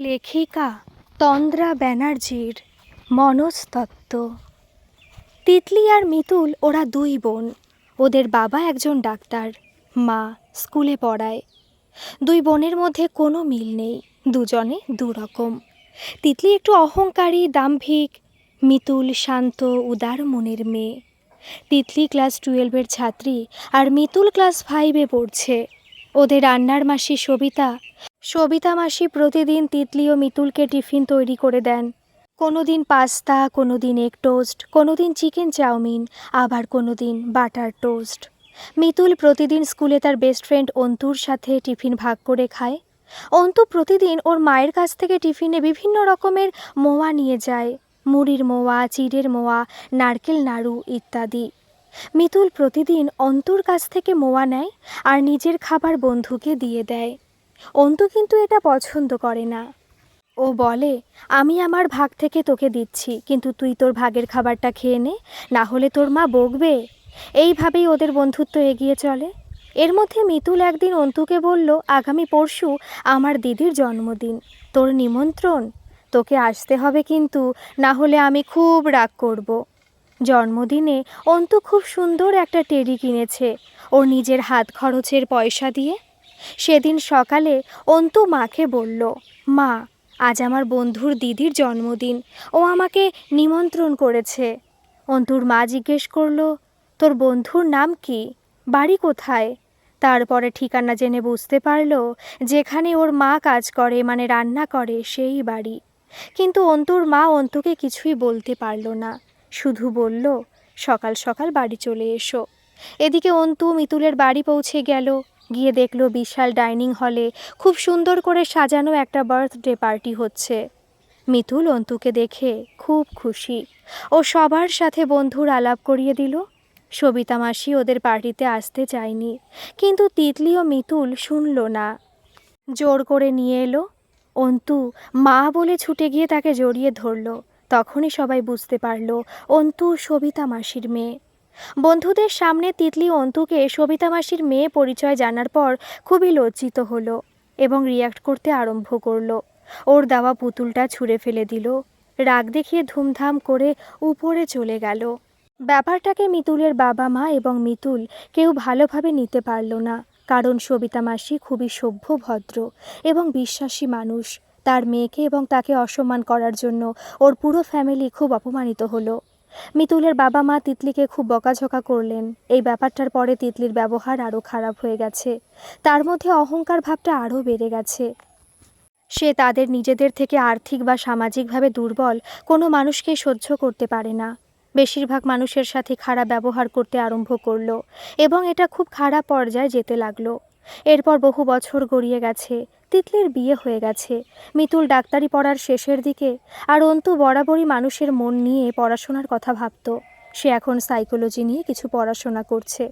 লেখিকা তন্দ্রা ব্যানার্জির মনস্তত্ত্ব। তিতলি আর মিতুল ওরা দুই বোন। ওদের বাবা একজন ডাক্তার, মা স্কুলে পড়ায়। দুই বোনের মধ্যে কোনো মিল নেই, দুজনে দুরকম। তিতলি একটু অহংকারী, দাম্ভিক, মিতুল শান্ত, উদার মনের মেয়ে। তিতলি ক্লাস টুয়েলভের ছাত্রী আর মিতুল ক্লাস ফাইভে পড়ছে। ওদের রান্নার মাসি সবিতা সবিতা মাসি প্রতিদিন তিতলি ও মিতুলকে টিফিন তৈরি করে দেন। কোনো দিন পাস্তা কোনো দিন এগ টোস্ট কোনো দিন চিকেন চাউমিন, আবার কোনো দিন বাটার টোস্ট মিতুল প্রতিদিন স্কুলে তার বেস্ট ফ্রেন্ড অন্তুর সাথে টিফিন ভাগ করে খায়। অন্তু প্রতিদিন ওর মায়ের কাছ থেকে টিফিনে বিভিন্ন রকমের মোয়া নিয়ে যায়। মুড়ির মোয়া, চিড়ের মোয়া, নারকেল নাড়ু ইত্যাদি। মিতুল প্রতিদিন অন্তুর কাছ থেকে মোয়া নেয় আর নিজের খাবার বন্ধুকে দিয়ে দেয়। অন্তু কিন্তু এটা পছন্দ করে না। ও বলে, আমি আমার ভাগ থেকে তোকে দিচ্ছি, কিন্তু তুই তোর ভাগের খাবারটা খেয়ে নে, না হলে তোর মা বকবে। এইভাবেই ওদের বন্ধুত্ব এগিয়ে চলে। এর মধ্যে মিতুল একদিন অন্তুকে বলল, আগামী পরশু আমার দিদির জন্মদিন, তোর নিমন্ত্রণ, তোকে আসতে হবে কিন্তু, না হলে আমি খুব রাগ করব। জন্মদিনে অন্তু খুব সুন্দর একটা টেডি কিনেছে। ওর নিজের হাত খরচের পয়সা দিয়ে সেদিন সকালে অন্তু মাকে বলল, মা, আজ আমার বন্ধুর দিদির জন্মদিন, ও আমাকে নিমন্ত্রণ করেছে। অন্তুর মা জিজ্ঞেস করল, তোর বন্ধুর নাম কি? বাড়ি কোথায়? তারপরে ঠিকানা জেনে বুঝতে পারল, যেখানে ওর মা কাজ করে মানে রান্না করে, সেই বাড়ি। কিন্তু অন্তুর মা অন্তুকে কিছুই বলতে পারল না, শুধু বলল, সকাল সকাল বাড়ি চলে এসো। এদিকে অন্তু মিতুলের বাড়ি পৌঁছে গেল। গিয়ে দেখল বিশাল ডাইনিং হলে খুব সুন্দর করে সাজানো একটা বার্থডে পার্টি হচ্ছে। মিতুল অন্তুকে দেখে খুব খুশি। ও সবার সাথে বন্ধুর আলাপ করিয়ে দিল। সবিতা মাসি ওদের পার্টিতে আসতে চায়নি, কিন্তু তিতলি ও মিতুল শুনল না। জোর করে নিয়ে এলো। অন্তু মা বলে ছুটে গিয়ে তাকে জড়িয়ে ধরল। তখনই সবাই বুঝতে পারল, অন্তু সবিতা মাসির মেয়ে। বন্ধুদের সামনে তিতলি অন্তুকে সবিতা মাসির মেয়ে পরিচয় জানার পর খুবই লজ্জিত হলো এবং রিয়াক্ট করতে আরম্ভ করল। ওর দেওয়া পুতুলটা ছুঁড়ে ফেলে দিল। রাগ দেখিয়ে ধুমধাম করে উপরে চলে গেল। ব্যাপারটাকে মিতুলের বাবা মা এবং মিতুল কেউ ভালোভাবে নিতে পারল না, কারণ সবিতা মাসি খুবই সভ্য, ভদ্র এবং বিশ্বাসী মানুষ। তার মেয়েকে এবং তাকে অসম্মান করার জন্য ওর পুরো ফ্যামিলি খুব অপমানিত হলো। মিতুলের বাবা মা তিতলিকে খুব বকাঝকা করলেন। এই ব্যাপারটার পরে তিতলির ব্যবহার আরও খারাপ হয়ে গেছে। তার মধ্যে অহংকার ভাবটা আরও বেড়ে গেছে। সে তাদের নিজেদের থেকে আর্থিক বা সামাজিকভাবে দুর্বল কোনো মানুষকে সহ্য করতে পারে না। বেশিরভাগ মানুষের সাথে খারাপ ব্যবহার করতে আরম্ভ করল এবং এটা খুব খারাপ পর্যায়ে যেতে লাগল। এরপর বহু বছর গড়িয়ে গেছে, তিতলির বিয়ে হয়ে গেছে। মিতুল ডাক্তারি পড়ার শেষের দিকে আর অন্তু বরাবরই মানুষের মন নিয়ে পড়াশোনার কথা ভাবতো। সে এখন সাইকোলজি নিয়ে কিছু পড়াশোনা করছে।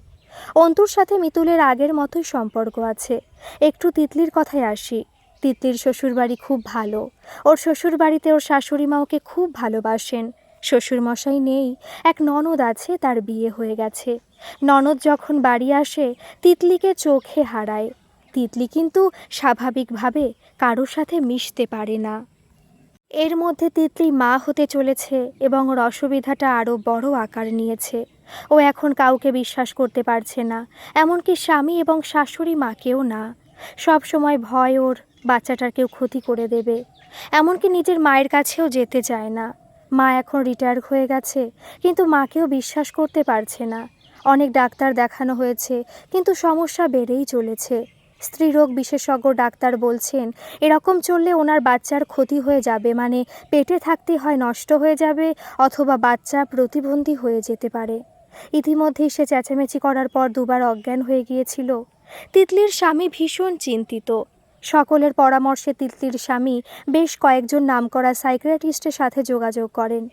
অন্তুর সাথে মিতুলের আগের মতোই সম্পর্ক আছে। একটু তিতলির কথায় আসি। তিতলির শ্বশুরবাড়ি খুব ভালো। ওর শ্বশুরবাড়িতে ওর শাশুড়ি মা ওকে খুব ভালোবাসেন। শ্বশুরমশাই নেই, এক ননদ আছে, তার বিয়ে হয়ে গেছে। ননদ যখন বাড়ি আসে, তিতলিকে চোখে হারায়। তিতলি কিন্তু স্বাভাবিকভাবে কারোর সাথে মিশতে পারে না। এর মধ্যে তিতলি মা হতে চলেছে এবং ওর অসুবিধাটা আরও বড় আকার নিয়েছে। ও এখন কাউকে বিশ্বাস করতে পারছে না, এমনকি স্বামী এবং শাশুড়ি মাকেও না। সব সময় ভয় ওর, বাচ্চাটার কেউ ক্ষতি করে দেবে। এমনকি নিজের মায়ের কাছেও যেতে চায় না। মা এখন রিটায়ার হয়ে গেছে, কিন্তু মাকেও বিশ্বাস করতে পারছে না। অনেক ডাক্তার দেখানো হয়েছে, কিন্তু সমস্যা বেড়েই চলেছে। স্ত্রীরোগ বিশেষজ্ঞ ডাক্তার বলছেন, এরকম চললে ওনার বাচ্চার ক্ষতি হয়ে যাবে মানে পেটে থাকতে হয় নষ্ট হয়ে যাবে, অথবা বাচ্চা প্রতিবন্ধী হয়ে যেতে পারে। ইতিমধ্যেই সে চেঁচামেচি করার পর দুবার অজ্ঞান হয়ে গিয়েছিল। তিতলির স্বামী ভীষণ চিন্তিত। সকলের পরামর্শে তিতলির স্বামী বেশ কয়েকজন নামকরা সাইকিয়াট্রিস্টের সাথে যোগাযোগ করেন।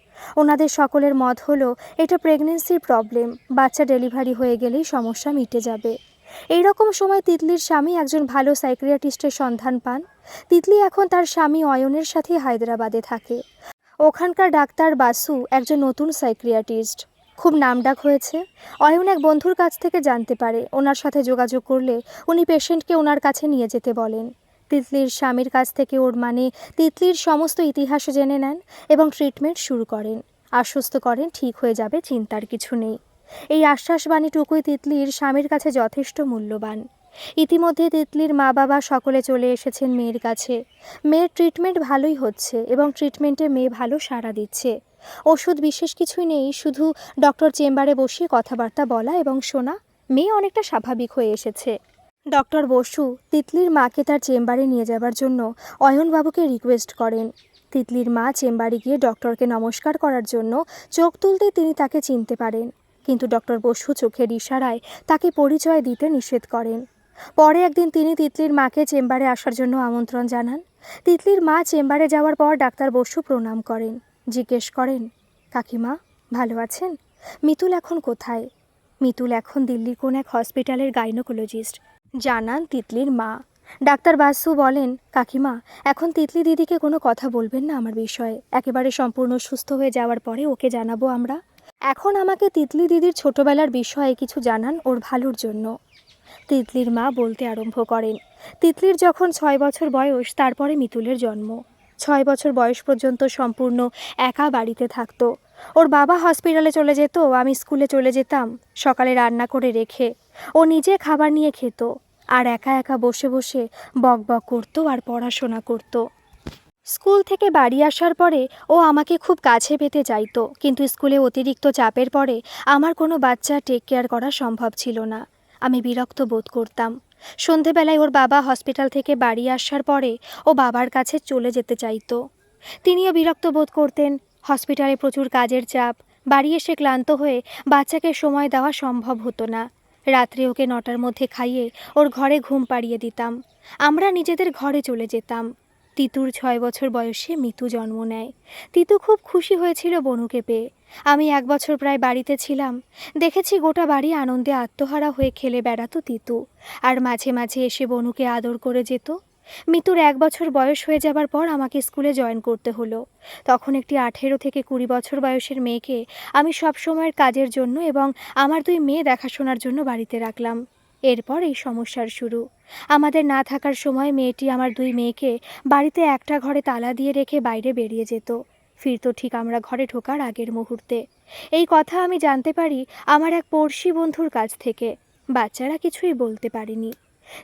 ওনাদের সকলের মত হলো, এটা প্রেগনেন্সির প্রবলেম, বাচ্চা ডেলিভারি হয়ে গেলেই সমস্যা মিটে যাবে। এই রকম সময় তিতলির স্বামী একজন ভালো সাইকিয়াট্রিস্টের সন্ধান পান। তিতলি এখন তার স্বামী অয়নের সাথে হায়দ্রাবাদে থাকে। ওখানকার ডাক্তার বাসু একজন নতুন সাইক্রিয়াটিস্ট খুব নামডাক হয়েছে। অয়ন এক বন্ধুর কাছ থেকে জানতে পারে, ওনার সাথে যোগাযোগ করলে উনি পেশেন্টকে ওনার কাছে নিয়ে যেতে বলেন। তিতলির স্বামীর কাছ থেকে ওর মানে তিতলির সমস্ত ইতিহাস জেনে নেন এবং ট্রিটমেন্ট শুরু করেন। আশ্বস্ত করেন ঠিক হয়ে যাবে, চিন্তার কিছু নেই। এই আশ্বাসবাণীটুকুই তিতলির স্বামীর কাছে যথেষ্ট মূল্যবান। ইতিমধ্যে তিতলির মা বাবা সকলে চলে এসেছেন মেয়ের কাছে। মেয়ের ট্রিটমেন্ট ভালোই হচ্ছে এবং ট্রিটমেন্টে মেয়ে ভালো সাড়া দিচ্ছে। ওষুধ বিশেষ কিছুই নেই, শুধু ডক্টর চেম্বারে বসিয়ে কথাবার্তা বলা এবং শোনা। মেয়ে অনেকটা স্বাভাবিক হয়ে এসেছে। ডক্টর বসু তিতলির মাকে তার চেম্বারে নিয়ে যাবার জন্য অয়নবাবুকে রিকোয়েস্ট করেন। তিতলির মা চেম্বারে গিয়ে ডক্টরকে নমস্কার করার জন্য চোখ তুলতে তিনি তাকে চিনতে পারেন। কিন্তু ডক্টর বসু চোখের ইশারায় তাকে পরিচয় দিতে নিষেধ করেন। পরে একদিন তিনি তিতলির মাকে চেম্বারে আসার জন্য আমন্ত্রণ জানান। তিতলির মা চেম্বারে যাওয়ার পর ডাক্তার বসু প্রণাম করেন। জিজ্ঞেস করেন, কাকিমা, ভালো আছেন? মিতুল এখন কোথায়? মিতুল এখন দিল্লির কোন এক হসপিটালের গাইনোকোলজিস্ট জানান তিতলির মা। ডাক্তার বাসু বলেন, কাকিমা, এখন তিতলি দিদিকে কোনো কথা বলবেন না আমার বিষয়ে। একেবারে সম্পূর্ণ সুস্থ হয়ে যাওয়ার পরে ওকে জানাব আমরা। এখন আমাকে তিতলি দিদির ছোটবেলার বিষয়ে কিছু জানান ওর ভালোর জন্য। তিতলির মা বলতে আরম্ভ করেন, তিতলির যখন ছয় বছর বয়স, তারপরে মিতুলের জন্ম। ছয় বছর বয়স পর্যন্ত সম্পূর্ণ একা বাড়িতে থাকতো। ওর বাবা হসপিটালে চলে যেত, আমি স্কুলে চলে যেতাম, সকালে রান্না করে রেখে। ও নিজে খাবার নিয়ে খেত। আর একা একা বসে বসে বক বক করতো আর পড়াশোনা করতো। স্কুল থেকে বাড়ি আসার পরে ও আমাকে খুব কাছে পেতে চাইতো, কিন্তু স্কুলে অতিরিক্ত চাপের পরে আমার কোনো বাচ্চা টেক কেয়ার করা সম্ভব ছিল না। আমি বিরক্ত বোধ করতাম। সন্ধেবেলায় ওর বাবা হসপিটাল থেকে বাড়ি আসার পরে ও বাবার কাছে চলে যেতে চাইতো। তিনিও বিরক্ত বোধ করতেন হসপিটালে প্রচুর কাজের চাপ, বাড়ি এসে ক্লান্ত হয়ে বাচ্চাকে সময় দেওয়া সম্ভব হতো না। রাত্রে ওকে নটার মধ্যে খাইয়ে ওর ঘরে ঘুম পাড়িয়ে দিতাম। আমরা নিজেদের ঘরে চলে যেতাম। তিতুর ছয় বছর বয়সে মিতু জন্ম নেয়। তিতু খুব খুশি হয়েছিল বনুকে পেয়ে। আমি এক বছর প্রায় বাড়িতে ছিলাম। দেখেছি গোটা বাড়ি আনন্দে আত্মহারা হয়ে খেলে বেড়াতো তিতু। আর মাঝে মাঝে এসে বনুকে আদর করে যেত। মিতুর এক বছর বয়স হয়ে যাবার পর আমাকে স্কুলে জয়েন করতে হলো। তখন একটি আঠেরো থেকে কুড়ি বছর বয়সের মেয়েকে আমি সব সময়ের কাজের জন্য এবং আমার দুই মেয়ে দেখাশোনার জন্য বাড়িতে রাখলাম। এরপর এই সমস্যার শুরু। আমাদের না থাকার সময় মেয়েটি আমার দুই মেয়েকে বাড়িতে একটা ঘরে তালা দিয়ে রেখে বাইরে বেরিয়ে যেত। ফিরত ঠিক আমরা ঘরে ঢোকার আগের মুহূর্তে। এই কথা আমি জানতে পারি আমার এক পড়শি বন্ধুর কাছ থেকে। বাচ্চারা কিছুই বলতে পারেনি।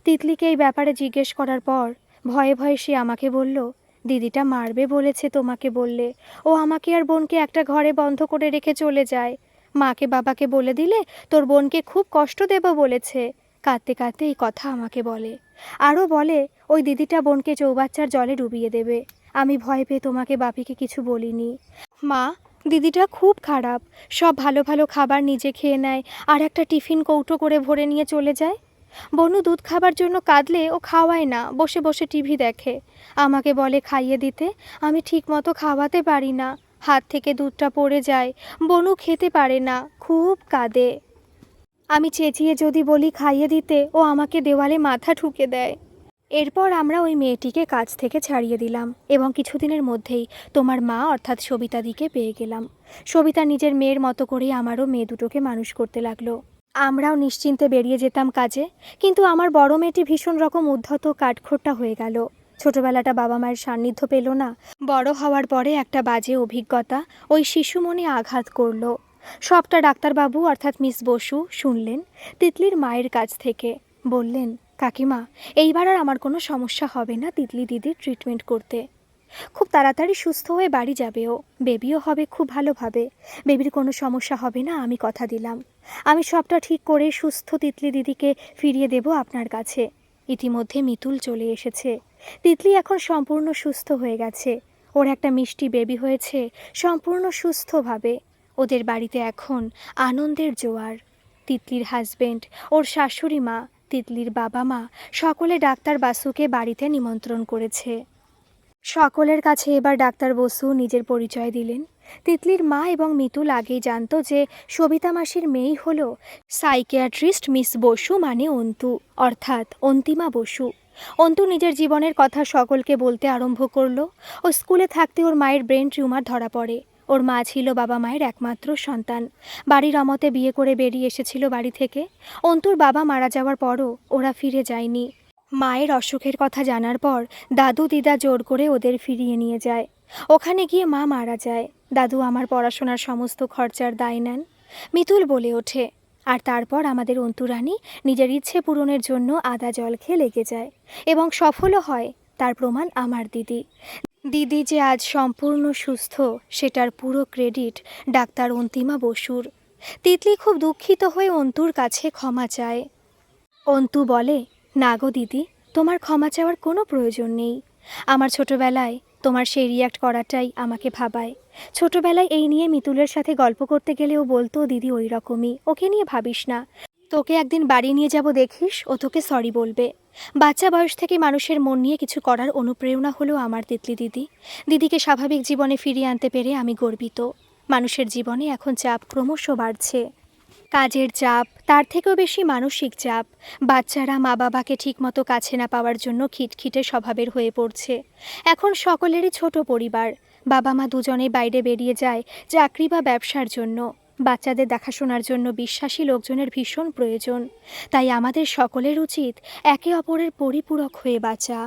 তিতলিকে এই ব্যাপারে জিজ্ঞেস করার পর ভয়ে ভয়ে সে আমাকে বলল, দিদিটা মারবে বলেছে তোমাকে বললে। ও আমাকে আর বোনকে একটা ঘরে বন্ধ করে রেখে চলে যায়। মাকে বাবাকে বলে দিলে তোর বোনকে খুব কষ্ট দেব বলেছে। কাঁদতে কাঁদতে এই কথা আমাকে বলে। আরও বলে, ওই দিদিটা বোনকে চৌবাচ্চার জলে ডুবিয়ে দেবে। আমি ভয় পেয়ে তোমাকে বাপিকে কিছু বলিনি। মা, দিদিটা খুব খারাপ। সব ভালো ভালো খাবার নিজে খেয়ে নেয়, আর একটা টিফিন কৌটো করে ভরে নিয়ে চলে যায়। বনু দুধ খাবার জন্য কাঁদলে ও খাওয়ায় না, বসে বসে টিভি দেখে। আমাকে বলে, খাইয়ে দিতে, আমি ঠিক মতো খাওয়াতে পারি না। হাত থেকে দুধটা পড়ে যায়, বনু খেতে পারে না, খুব কাঁদে। আমি চেঁচিয়ে যদি বলি, খাইয়ে দিতে ও আমাকে দেওয়ালে মাথা ঠুকে দেয়। এরপর আমরা ওই মেয়েটিকে কাজ থেকে ছাড়িয়ে দিলাম এবং কিছুদিনের মধ্যেই তোমার মা, অর্থাৎ সবিতাদিকে পেয়ে গেলাম। সবিতা নিজের মেয়ের মতো করেই আমারও মেয়ে দুটোকে মানুষ করতে লাগল। আমরাও নিশ্চিন্তে বেরিয়ে যেতাম কাজে, কিন্তু আমার বড় মেয়েটি ভীষণ রকম উদ্ধত কাঠখোট্টা হয়ে গেল। ছোটবেলাটা বাবা মায়ের সান্নিধ্য পেল না। বড় হওয়ার পরে একটা বাজে অভিজ্ঞতা ওই শিশু মনে আঘাত করল। সবটা ডাক্তারবাবু অর্থাৎ মিস বসু শুনলেন তিতলির মায়ের কাছ থেকে। বললেন, কাকিমা, এইবার আর আমার কোনো সমস্যা হবে না তিতলি দিদির ট্রিটমেন্ট করতে। খুব তাড়াতাড়ি সুস্থ হয়ে বাড়ি যাবে ও। বেবিও হবে খুব ভালোভাবে। বেবির কোনো সমস্যা হবে না, আমি কথা দিলাম। আমি সবটা ঠিক করে সুস্থ তিতলি দিদিকে ফিরিয়ে দেব আপনার কাছে। ইতিমধ্যে মিতুল চলে এসেছে। তিতলি এখন সম্পূর্ণ সুস্থ হয়ে গেছে। ওর একটা মিষ্টি বেবি হয়েছে, সম্পূর্ণ সুস্থভাবে। ওদের বাড়িতে এখন আনন্দের জোয়ার। তিতলির হাজবেন্ড, ওর শাশুড়ি মা, তিতলির বাবা মা, সকলে ডাক্তার বাসুকে বাড়িতে নিমন্ত্রণ করেছে। সকলের কাছে এবার ডাক্তার বসু নিজের পরিচয় দিলেন। তিতলির মা এবং মিতুল আগেই জানত যে সবিতা মাসির মেয়েই হল সাইকিয়াট্রিস্ট মিস বসু মানে অন্তু, অর্থাৎ অন্তিমা বসু। অন্তু নিজের জীবনের কথা সকলকে বলতে আরম্ভ করল ও স্কুলে থাকতে ওর মায়ের ব্রেন টিউমার ধরা পড়ে। ওর মা ছিল বাবা মায়ের একমাত্র সন্তান। বাড়ির অমতে বিয়ে করে বেরিয়ে এসেছিল বাড়ি থেকে। অন্তুর বাবা মারা যাওয়ার পরও ওরা ফিরে যায়নি। মায়ের অসুখের কথা জানার পর দাদু দিদা জোর করে ওদের ফিরিয়ে নিয়ে যায়। ওখানে গিয়ে মা মারা যায়। দাদু আমার পড়াশোনার সমস্ত খরচার দায় নেন। মিতুল বলে ওঠে। আর তারপর আমাদের অন্তুরানী নিজের ইচ্ছে পূরণের জন্য আদা জল খেয়ে লেগে যায় এবং সফলও হয়। তার প্রমাণ আমার দিদি। দিদি যে আজ সম্পূর্ণ সুস্থ, সেটার পুরো ক্রেডিট ডাক্তার অন্তিমা বসুর। তিতলি খুব দুঃখিত হয়ে অন্তুর কাছে ক্ষমা চায়। অন্তু বলে না গো দিদি, তোমার ক্ষমা চাওয়ার কোনো প্রয়োজন নেই। আমার ছোটবেলায় তোমার সেই রিয়াক্ট করাটাই আমাকে ভাবায়। ছোটবেলায় এই নিয়ে মিতুলের সাথে গল্প করতে গেলে ও বলতো, দিদি, ওই রকমই। ওকে নিয়ে ভাবিস না। তোকে একদিন বাড়ি নিয়ে যাব, দেখিস, ও তোকে সরি বলবে। বাচ্চা বয়স থেকে মানুষের মন নিয়ে কিছু করার অনুপ্রেরণা হলো আমার তিতলি দিদি। দিদিকে স্বাভাবিক জীবনে ফিরিয়ে আনতে পেরে আমি গর্বিত। মানুষের জীবনে এখন চাপ ক্রমশ বাড়ছে। কাজের চাপ, তার থেকেও বেশি মানসিক চাপ। বাচ্চারা মা বাবাকে ঠিকমতো কাছে না পাওয়ার জন্য খিটখিটে স্বভাবের হয়ে পড়ছে। এখন সকলেরই ছোট পরিবার। বাবা মা দুজনে বাইরে বেরিয়ে যায় চাকরি বা ব্যবসার জন্য। বাচ্চাদের দেখাশোনার জন্য বিশ্বাসী লোকজনের ভীষণ প্রয়োজন। তাই আমাদের সকলের উচিত একে অপরের পরিপূরক হয়ে বাঁচা।